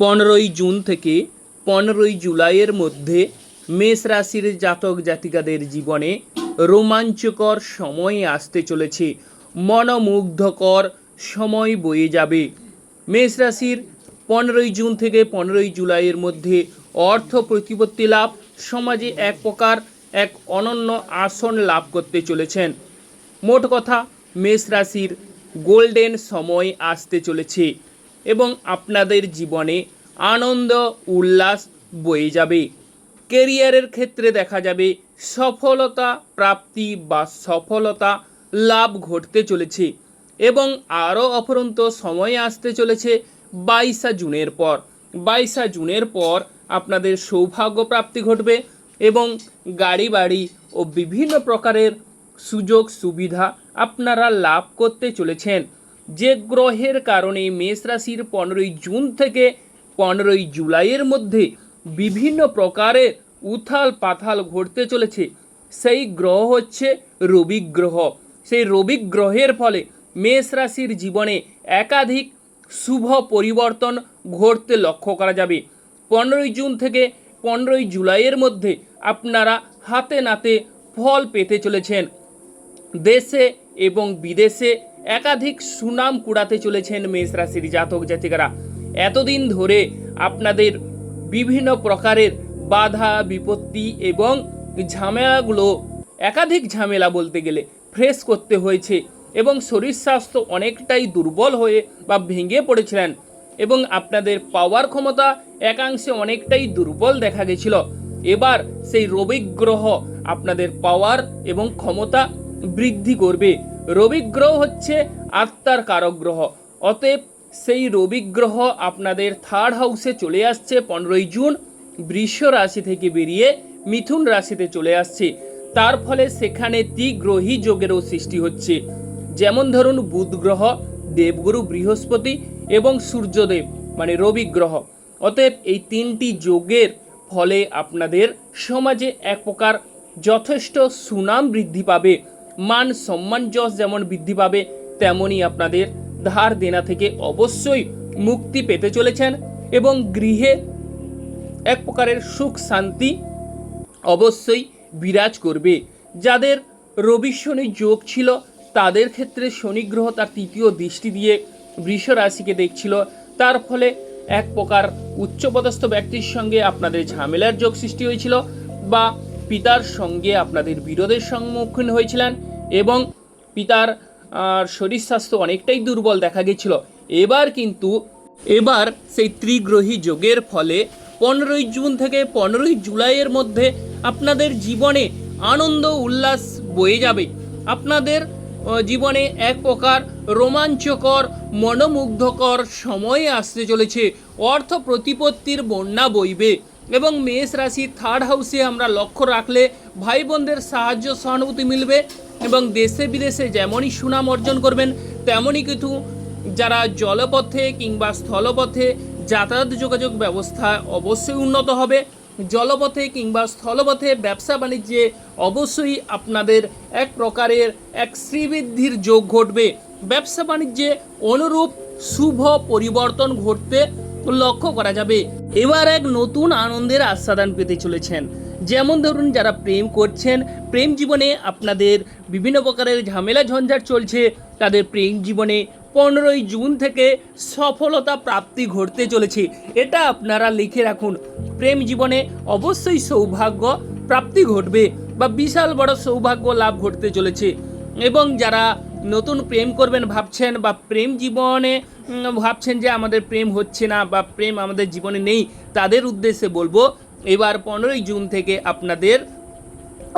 পনেরোই জুন থেকে পনেরোই জুলাইয়ের মধ্যে মেষ রাশির জাতক জাতিকাদের জীবনে রোমাঞ্চকর সময় আসতে চলেছে। মনোমুগ্ধকর সময় বয়ে যাবে। মেষ রাশির পনেরোই জুন থেকে পনেরোই জুলাইয়ের মধ্যে অর্থ প্রতিপত্তি লাভ, সমাজে এক প্রকার, এক অনন্য আসন লাভ করতে চলেছেন। মোট কথা, মেষ রাশির গোল্ডেন সময় আসতে চলেছে। এবং আপনাদের জীবনে আনন্দ, উল্লাস বয়ে যাবে। কেরিয়ারের ক্ষেত্রে দেখা যাবে সফলতা প্রাপ্তি বা সফলতা লাভ ঘটতে চলেছে এবং আরও অপরন্ত সময় আসতে চলেছে বাইশা জুনের পর। বাইশা জুনের পর আপনাদের সৌভাগ্য প্রাপ্তি ঘটবে এবং গাড়ি বাড়ি ও বিভিন্ন প্রকারের সুযোগ সুবিধা আপনারা লাভ করতে চলেছেন। যে গ্রহের কারণে মেষ রাশির পনেরোই জুন থেকে পনেরোই জুলাইয়ের মধ্যে বিভিন্ন প্রকারের উথাল পাথাল ঘটতে চলেছে। সেই গ্রহ হচ্ছে রবি গ্রহ। সেই রবি গ্রহের ফলে মেষ রাশির জীবনে একাধিক শুভ পরিবর্তন ঘটতে লক্ষ্য করা যাবে। পনেরোই জুন থেকে পনেরোই জুলাইয়ের মধ্যে আপনারা হাতে নাতে ফল পেতে চলেছেন। দেশে এবং বিদেশে একাধিক সুনাম কুড়াতে চলেছেন মেষ রাশির জাতক জাতিকারা। এতদিন ধরে আপনাদের বিভিন্ন প্রকারের বাধা, বিপত্তি এবং ঝামেলাগুলো একাধিক ঝামেলা বলতে গেলে ফ্রেশ করতে হয়েছে এবং শরীর স্বাস্থ্য অনেকটাই দুর্বল হয়ে বা ভেঙে পড়েছিলেন এবং আপনাদের পাওয়ার ক্ষমতা একাংশে অনেকটাই দুর্বল দেখা গেছিল। এবার সেই রবি গ্রহ আপনাদের পাওয়ার এবং ক্ষমতা বৃদ্ধি করবে। রবি গ্রহ হচ্ছে আত্মার কারক গ্রহ অতএব সেই রবি গ্রহ আপনাদের থার্ড হাউসে চলে আসছে পনেরোই জুন, বৃষ রাশি থেকে বেরিয়ে মিথুন রাশিতে চলে আসছে। তার ফলে সেখানে ত্রিগ্রহী যোগেরও সৃষ্টি হচ্ছে। যেমন ধরুন বুধ গ্রহ, দেবগুরু বৃহস্পতি এবং সূর্যদেব মানে রবি গ্রহ অতএব এই তিনটি যোগের ফলে আপনাদের সমাজে এক প্রকার যথেষ্ট সুনাম বৃদ্ধি পাবে। মান সম্মান যশ যেমন বৃদ্ধি পাবে তেমনই আপনাদের ধার দেনা থেকে অবশ্যই মুক্তি পেতে চলেছেন এবং গৃহে এক প্রকারের সুখ শান্তি অবশ্যই বিরাজ করবে। যাদের রবি শনি যোগ ছিল, তাদের ক্ষেত্রে শনি গ্রহ তার তৃতীয় দৃষ্টি দিয়ে বৃষ রাশিকে দেখছিল। তার ফলে এক প্রকার উচ্চপদস্থ ব্যক্তির সঙ্গে আপনাদের ঝামেলার যোগ সৃষ্টি হয়েছিল বা পিতার সঙ্গে আপনাদের বিরোধের সম্মুখীন হয়েছিলেন এবং পিতার শরীর স্বাস্থ্য অনেকটাই দুর্বল দেখা গেছিল। এবার কিন্তু, এবার সেই ত্রিগ্রহী যোগের ফলে পনেরোই জুন থেকে পনেরোই জুলাইয়ের মধ্যে আপনাদের জীবনে আনন্দ উল্লাস বয়ে যাবে। আপনাদের জীবনে এক প্রকার রোমাঞ্চকর, মনোমুগ্ধকর সময় আসতে চলেছে। অর্থ প্রতিপত্তির বন্যা বইবে। এবং মেষ রাশি থার্ড হাউসে আমরা লক্ষ্য রাখলে ভাই বোনদের সাহায্য, সহানুভূতি মিলবে এবং দেশে বিদেশে যেমনই সুনাম অর্জন করবেন, তেমনই কিন্তু যারা জলপথে কিংবা স্থলপথে যাতায়াত যোগাযোগ ব্যবস্থা অবশ্যই উন্নত হবে। জলপথে কিংবা স্থলপথে ব্যবসা বাণিজ্যে অবশ্যই আপনাদের এক প্রকারের, এক শ্রীবৃদ্ধির যোগ ঘটবে। ব্যবসা বাণিজ্যে অনুরূপ শুভ পরিবর্তন ঘটতে লক্ষ্য করা যাবে। এবার এক নতুন আনন্দের আস্বাদন পেতে চলেছেন। যেমন ধরুন, যারা প্রেম করছেন, প্রেম জীবনে আপনাদের বিভিন্ন প্রকারের ঝামেলা ঝঞ্ঝাট চলছে। তাদের প্রেম জীবনে পনেরোই জুন থেকে সফলতা প্রাপ্তি ঘটতে চলেছে। এটা আপনারা লিখে রাখুন। প্রেম জীবনে অবশ্যই সৌভাগ্য প্রাপ্তি ঘটবে বা বিশাল বড় সৌভাগ্য লাভ ঘটতে চলেছে। এবং যারা নতুন প্রেম করবেন ভাবছেন বা প্রেম জীবনে ভাবছেন যে আমাদের প্রেম হচ্ছে না বা প্রেম আমাদের জীবনে নেই, তাদের উদ্দেশ্যে বলব, এবার পনেরোই জুন থেকে আপনাদের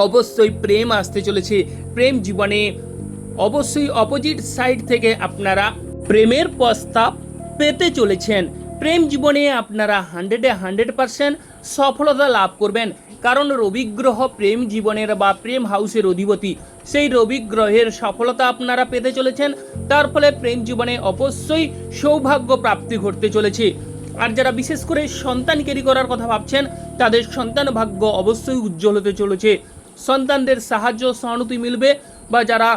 অবশ্যই প্রেম আসতে চলেছে। প্রেম জীবনে অবশ্যই অপোজিট সাইড থেকে আপনারা প্রেমের প্রস্তাব পেতে চলেছেন। প্রেম জীবনে আপনারা হান্ড্রেডে হান্ড্রেড পারসেন্ট সফলতা লাভ করবেন। কারণ রবি গ্রহ প্রেম জীবনের বা প্রেম হাউসের অধিপতি। সেই রবি গ্রহের সফলতা আপনারা পেতে চলেছেন। তার ফলে প্রেম জীবনে অবশ্যই সৌভাগ্য প্রাপ্তি ঘটতে চলেছে। আর যারা বিশেষ করে সন্তান ক্যারি করার কথা ভাবছেন, তাদের সন্তান ভাগ্য অবশ্যই উজ্জ্বল হতে চলেছে। সন্তানদের সাহায্য সহানুতি মিলবে বা যারা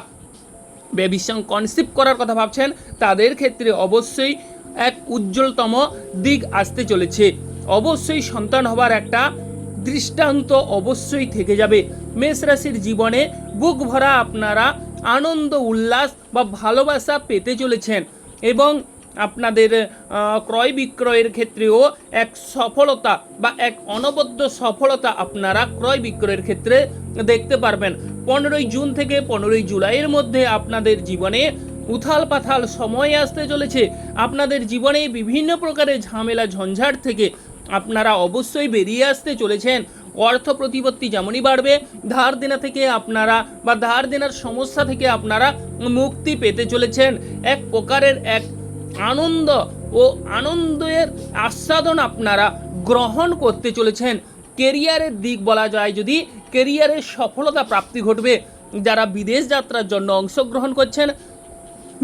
সঙ্গে কনসেপ্ট করার কথা ভাবছেন, তাদের ক্ষেত্রে অবশ্যই এক উজ্জ্বলতম দিক আসতে চলেছে। অবশ্যই সন্তান হবার একটা দৃষ্টান্ত অবশ্যই থেকে যাবে। মেষ রাশির জীবনে বুক ভরা আপনারা আনন্দ, উল্লাস বা ভালোবাসা পেতে চলেছেন এবং আপনাদের ক্রয় বিক্রয়ের ক্ষেত্রেও এক সফলতা বা এক অনবদ্য সফলতা আপনারা ক্রয় বিক্রয়ের ক্ষেত্রে দেখতে পারবেন। পনেরোই জুন থেকে পনেরোই জুলাইয়ের মধ্যে আপনাদের জীবনে উথাল পাথাল সময় আসতে চলেছে। আপনাদের জীবনে বিভিন্ন প্রকারের ঝামেলা, ঝঞ্ঝাট থেকে আপনারা অবশ্যই বেরিয়ে আসতে চলেছেন। অর্থ প্রতিপত্তি যেমনই বাড়বে, ধার দেনা থেকে আপনারা বা ধার দেনার সমস্যা থেকে আপনারা মুক্তি পেতে চলেছেন। এক প্রকারের এক আনন্দ ও আনন্দের আস্বাদন আপনারা গ্রহণ করতে চলেছেন। কেরিয়ারের দিক বলা যায় যদি, কেরিয়ারের সফলতা প্রাপ্তি ঘটবে। যারা বিদেশ যাত্রার জন্য অংশগ্রহণ করছেন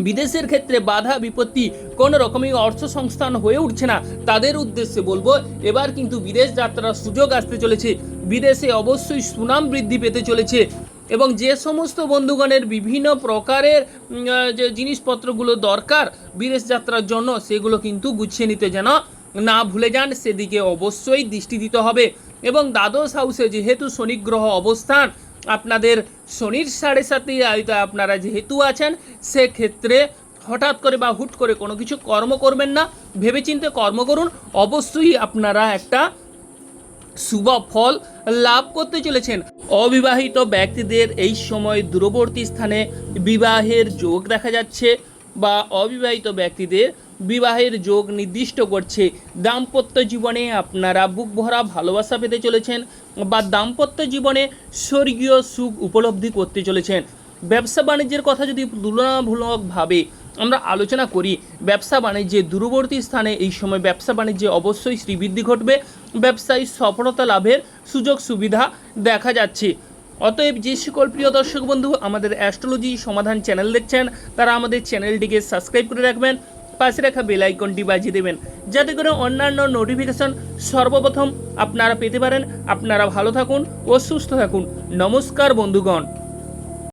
বিদেশের ক্ষেত্রে বাধা, বিপত্তি কোনো রকমই অর্থ সংস্থান হয়ে উঠছে না। তাদের উদ্দেশ্যে বলব, এবার কিন্তু বিদেশ যাত্রার সুযোগ আসতে চলেছে। বিদেশে অবশ্যই সুনাম বৃদ্ধি পেতে চলেছে এবং যে সমস্ত বন্ধুগণের বিভিন্ন প্রকারের যে জিনিসপত্রগুলো দরকার বিদেশ যাত্রার জন্য, সেগুলো কিন্তু গুছিয়ে নিতে যেন না ভুলে যান, সেদিকে অবশ্যই দৃষ্টি দিতে হবে। এবং দ্বাদশ হাউসে যেহেতু শনিগ্রহ অবস্থান আপনাদের শনির সাড়ে সাথে আয়তায় আপনারা যেহেতু আছেন, সেক্ষেত্রে হঠাৎ করে বা হুট করে কোনো কিছু কর্ম করবেন না, ভেবেচিন্তে কর্ম করুন। অবশ্যই আপনারা একটা শুভ ফল লাভ করতে চলেছেন। অবিবাহিত ব্যক্তিদের এই সময় দূরবর্তী স্থানে বিবাহের যোগ দেখা যাচ্ছে বা অবিবাহিত ব্যক্তিদের বিবাহের যোগ নির্দিষ্ট করছে। দাম্পত্য জীবনে আপনারা বুক ভরা ভালোবাসা পেতে চলেছেন বা দাম্পত্য জীবনে স্বর্গীয় সুখ উপলব্ধি করতে চলেছেন। ব্যবসা বাণিজ্যের কথা যদি তুলনামূলকভাবে আমরা আলোচনা করি, ব্যবসা বাণিজ্যে দূরবর্তী স্থানে এই সময় ব্যবসা বাণিজ্যে অবশ্যই শ্রীবৃদ্ধি ঘটবে। ব্যবসায়ী সফলতা লাভের সুযোগ সুবিধা দেখা যাচ্ছে। অতএব যে সকল প্রিয় দর্শক বন্ধু আমাদের অ্যাস্ট্রোলজি সমাধান চ্যানেল দেখছেন, তারা আমাদের চ্যানেলটিকে সাবস্ক্রাইব করে রাখবেন। পাশে রাখা বেল আইকনটি বাজিয়ে দেবেন। যাতে করে অন্যান্য নোটিফিকেশন সর্বপ্রথম আপনারা পেতে পারেন। আপনারা ভালো থাকুন ও সুস্থ থাকুন। নমস্কার বন্ধুগণ।